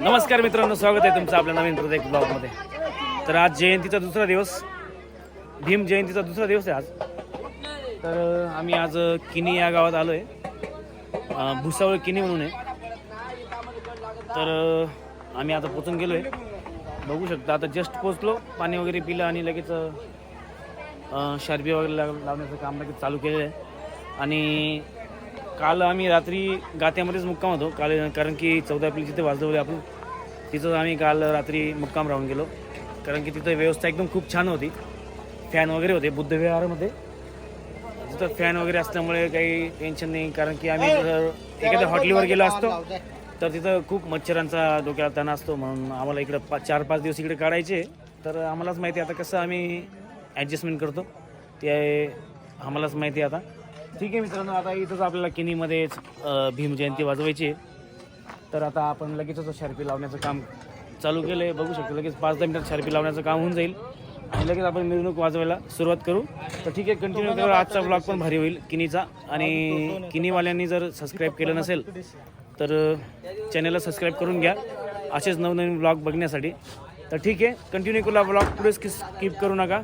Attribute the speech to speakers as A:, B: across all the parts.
A: नमस्कार मित्रांनो स्वागत आहे तुमचं आपल्या नवीन प्रत्येक ब्लॉगमध्ये. तर आज जयंतीचा दुसरा दिवस. भीम जयंतीचा दुसरा दिवस आहे आज. तर आम्ही आज किनी या गावात आलो आहे भुसावळ किनी म्हणून आहे. तर आम्ही आता पोचून गेलो आहे बघू शकता. आता जस्ट पोचलो पाणी वगैरे पिलं आणि लगेच अं, वगैरे लावण्याचं काम लगेच चालू केलेलं आहे. आणि काल आम्ही रात्री गात्यामध्येच मुक्काम होतो. काल कारण की चौदा एप्रिल जिथे वाजवले आपण तिथंच आम्ही काल रात्री मुक्काम राहून गेलो. कारण की तिथं व्यवस्था एकदम खूप छान होती. फॅन वगैरे होते बुद्धविहारामध्ये तिथं फॅन वगैरे असल्यामुळे काही टेन्शन नाही. कारण की आम्ही जर एखाद्या हॉटेलवर गेलो असतो तर तिथं खूप मच्छरांचा डोक्याला ताण असतो म्हणून आम्हाला इकडं पा चार पाच दिवस इकडे काढायचे. तर आम्हालाच माहिती आहे आता कसं आम्ही ॲडजस्टमेंट करतो. ते आम्हालाच माहिती आहे आता. ठीक आहे मित्रांनो आता इथंच आपल्याला किनीमध्येच भीमजयंती भीम जयंती वाजवायची आहे. तर आता आपण लगेचच शार्पी लावण्याचं काम चालू केलं आहे बघू शकतो लगेच पाच दहा मिनिटात शार्पी लावण्याचं काम होऊन जाईल. आणि लगेच आपण मिरवणूक वाजवायला सुरुवात करू. तर ठीक आहे कंटिन्यू करू आजचा ब्लॉग पण भारी होईल किनीचा. आणि किनीवाल्यांनी जर सबस्क्राईब केलं नसेल तर चॅनलला सबस्क्राईब करून घ्या. असेच नवनवीन ब्लॉग बघण्यासाठी. तर ठीक आहे कंटिन्यू करूला ब्लॉग पुढे स्किप करू नका.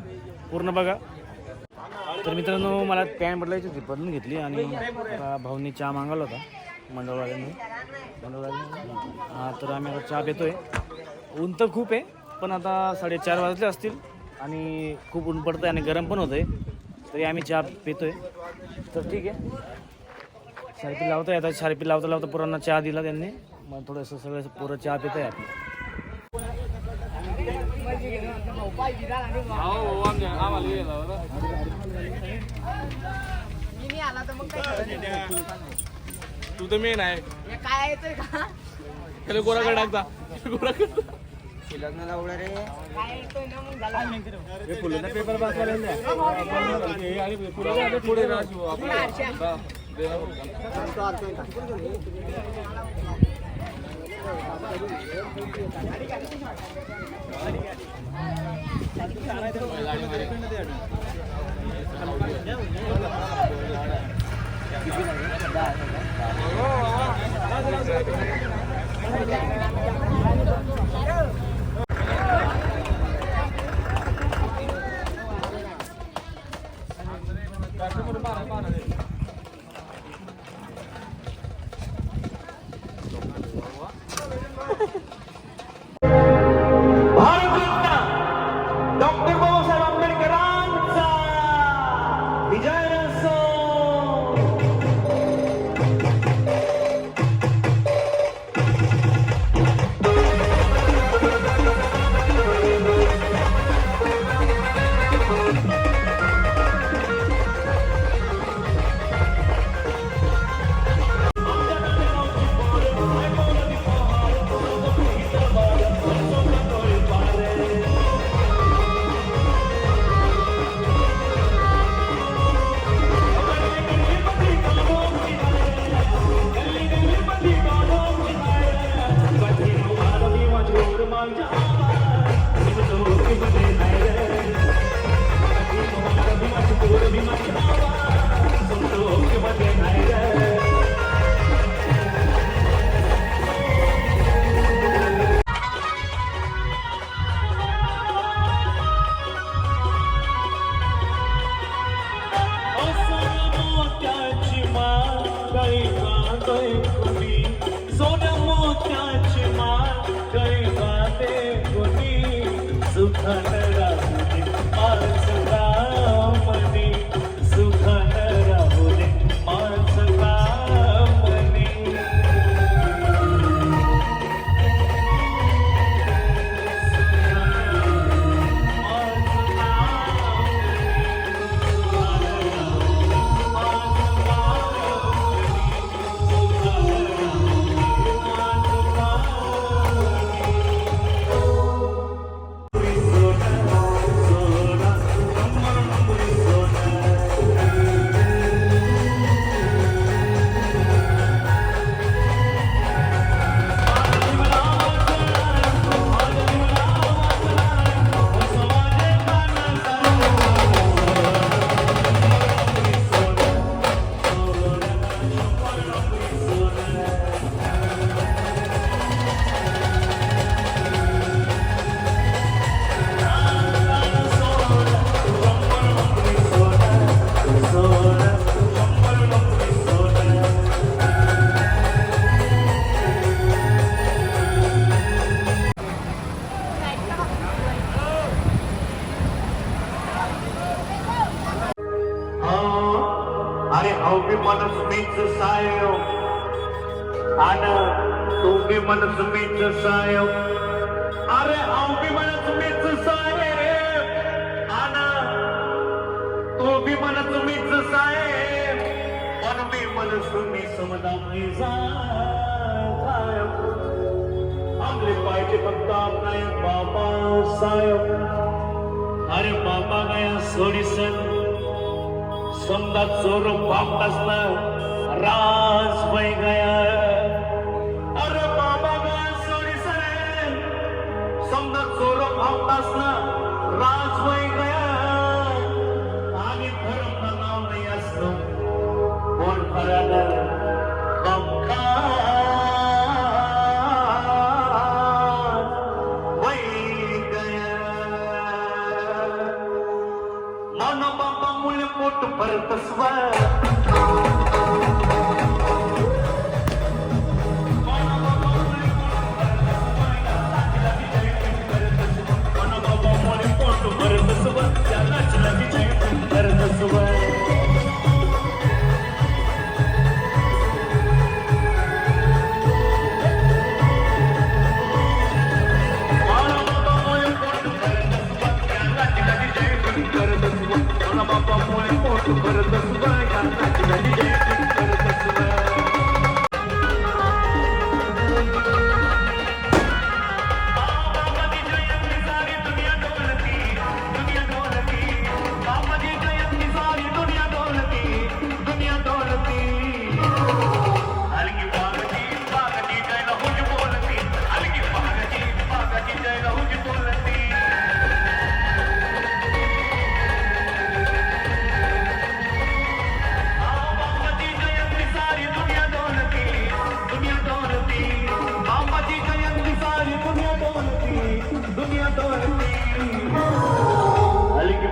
A: पूर्ण बघा. तर मित्रांनो मला पॅन बदलायची होती. बदलून घेतली आणि भाऊनी चहा मागवला होता. मंडळवाल्यांनी. मंडळवाल्यांनी. हां तर आम्ही आता चहा पितोय. ऊन तर खूप आहे पण आता साडेचार वाजले असतील आणि खूप ऊन पडतं आहे आणि गरम पण होतं आहे तरी आम्ही चहा पितो आहे तर ठीक आहे. शार्पी लावतोय आता शार्पी लावता लावता पोरांना चहा दिला त्यांनी. मग थोडंसं सगळं पोरं चहा पित आहे आपलं.
B: मी आला तर मग काय करायचं?
C: तू तर मेन आहे
B: हे काय येतंय का
C: त्याला गोराकडे टाकता गोराकडे
B: झालं
C: पुढे Raju
A: Don't give up. Thank you. मन बी मनस मीच सायो। अरे अवघी मनस मीच साहेब आन तू बी मनस मीच साहेब पण मी मन मी समजा मी आपले पाहिजे फक्त आपला बाबा साहेब अरे बाबा गया सोडीसन समजा चोर बाप असला राज वय गया। चोर राज वय गया. आणि धर्म नाव नाही असलं कोण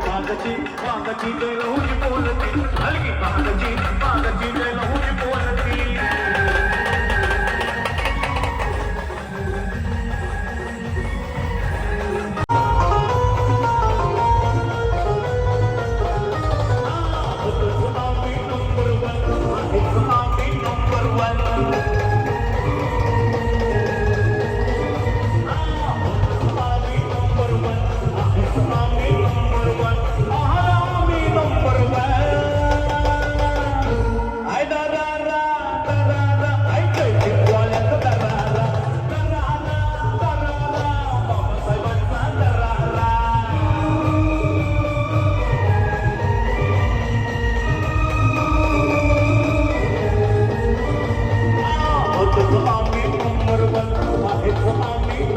A: பாதத்தி பாதத்தி பாதத்தி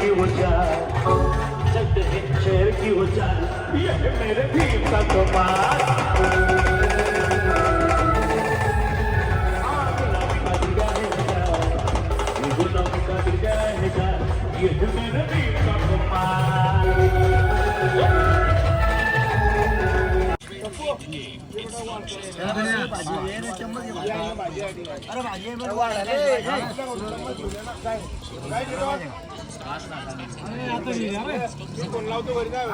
A: की शेर की चलते हैं शेर की उचार ये मेरे भीम का कमाल हाँ, मेरे भीम का कमाल
C: लावतो घरी काय